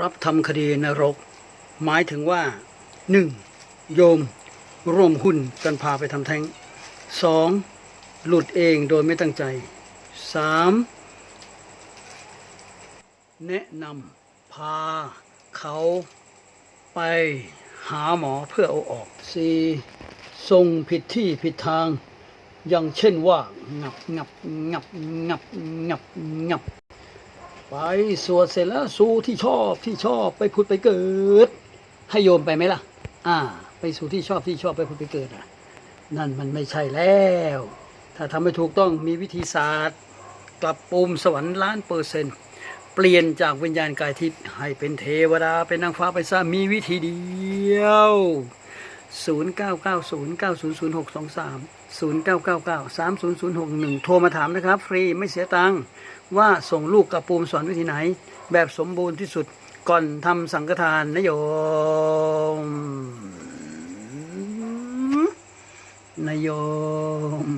รับทำคดีนรก หมายถึงว่าหนึ่งโยมร่วมหุ้นกันพาไปทำแท้งสองหลุดเองโดยไม่ตั้งใจสามแนะนำพาเขาไปหาหมอเพื่อเอาออกสี่ส่งผิดที่ผิดทาง อย่างเช่นว่า งับงับงับงับงับงับ ไปสวดเสร็จแล้วสู่ที่ชอบที่ชอบไปพุดไปเกิด ให้โยมไปไหมล่ะ อ่า ไปสู่ที่ชอบที่ชอบไปพุดไปเกิดอะ นั่นมันไม่ใช่แล้ว ถ้าทำไม่ถูกต้องมีวิธีศาสตร์ กลับปูมสวรรค์ล้านเปอร์เซ็นต์เปลี่ยนจากวิญญาณกายทิพย์ให้เป็นเทวดาเป็นนางฟ้าไปซะมีวิธีเดียว 0990900623 0 9 9 9 3 0 0 6 1โทรมาถามนะครับ ฟรีไม่เสียตังค์ว่าส่งลูกกับปูมสอนวิธีไหน แบบสมบูรณ์ที่สุดก่อนทำสังฆทานนะโยมนโยม